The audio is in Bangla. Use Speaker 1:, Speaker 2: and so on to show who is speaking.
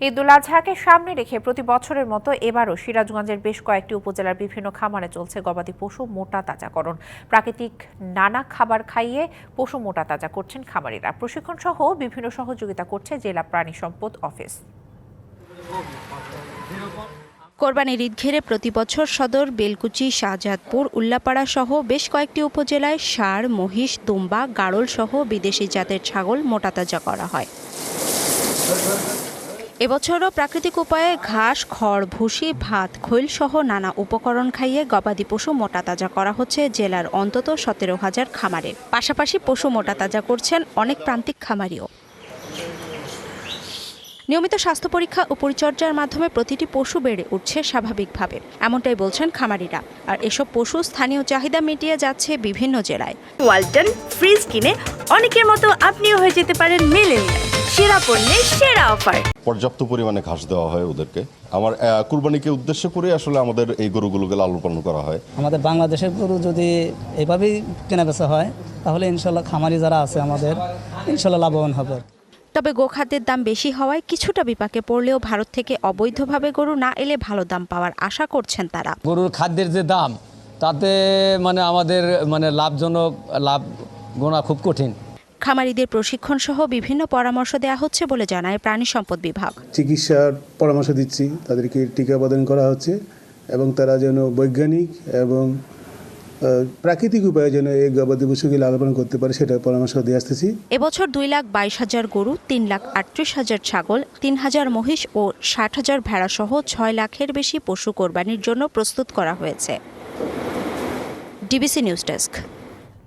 Speaker 1: ঈদুল আজহাকে সামনে রেখে প্রতি বছরের মতো এবারও সিরাজগঞ্জের বেশ কয়েকটি উপজেলার বিভিন্ন খামারে চলছে গবাদি পশু মোটা তাজাকরণ। প্রাকৃতিক নানা খাবার খাইয়ে পশু মোটা তাজা করছেন খামারিরা। প্রশিক্ষণ সহ বিভিন্ন সহযোগিতা করছে জেলা প্রাণী সম্পদ অফিস।
Speaker 2: কোরবানির ঈদ ঘিরে প্রতি বছর সদর, বেলকুচি, শাহজাদপুর, উল্লাপাড়া সহ বেশ কয়েকটি উপজেলায় ষাঁড়, মহিষ, দুম্বা গাড়ল সহ বিদেশি জাতের ছাগল মোটাতাজা করা হয়। এবছরও প্রাকৃতিক উপায়ে ঘাস, খড়, ভুসি, ভাত, খৈল সহ নানা উপকরণ খাইয়ে গবাদি পশু মোটাতাজা করা হচ্ছে জেলার অন্তত সতেরো হাজার খামারে। পাশাপাশি পশু মোটাতাজা করছেন অনেক প্রান্তিক খামারিও। নিয়মিত স্বাস্থ্য পরীক্ষা ও পরিচর্যার মাধ্যমে প্রতিটি পশু বেড়ে উঠছে স্বাভাবিকভাবে, এমনটাই বলছেন খামারিরা। আর এসব পশু স্থানীয় চাহিদা মিটিয়ে যাচ্ছে বিভিন্ন জেলায়।
Speaker 3: ওয়ালটন ফ্রিজ কিনে অনেকের মতো আপনিও হয়ে যেতে পারেন মেলেনিয়া সেরা পণ্যের সেরা অফার।
Speaker 4: পর্যাপ্ত পরিমাণে ঘাস দেওয়া হয় ওদেরকে। আমার কুরবানিকে উদ্দেশ্য করে আসলে আমাদের এই গরুগুলোকে লালন পালন করা হয়।
Speaker 5: আমাদের বাংলাদেশের গরু যদি এভাবেই কেনাবেচা হয় তাহলে ইনশাল্লাহ খামারি যারা আছে আমাদের ইনশাল্লাহ লাভবান হবে।
Speaker 2: তবে গোখাদ্যের দাম বেশি হওয়ায় কিছুটা বিপাকে পড়লেও ভারত থেকে অবৈধভাবে গরু না এলে ভালো দাম পাওয়ার আশা করছেন তারা।
Speaker 6: গরুর খাদ্যের যে দাম তাতে মানে আমাদের মানে লাভজনক লাভ গোনা খুব কঠিন।
Speaker 2: খামারিদের প্রশিক্ষণ সহ বিভিন্ন পরামর্শ দেওয়া হচ্ছে বলে জানায় প্রাণী সম্পদ বিভাগ।
Speaker 7: চিকিৎসার পরামর্শ দিচ্ছি তাদেরকে টিকা প্রদান করা হচ্ছে এবং তারা যেন বৈজ্ঞানিক এবং প্রাকৃতিক উপায়ে যেন এই গবাদি পশুকে লালন করতে পারে সেটার পরামর্শ দিয়ে আসতেছি।
Speaker 2: এবছর দুই লাখ বাইশ হাজার গরু তিন লাখ আটত্রিশ হাজার ছাগল তিন হাজার মহিষ ও ষাট হাজার ভেড়া সহ ছয় লাখের বেশি পশু কোরবানির জন্য প্রস্তুত করা হয়েছে। DBC news desk.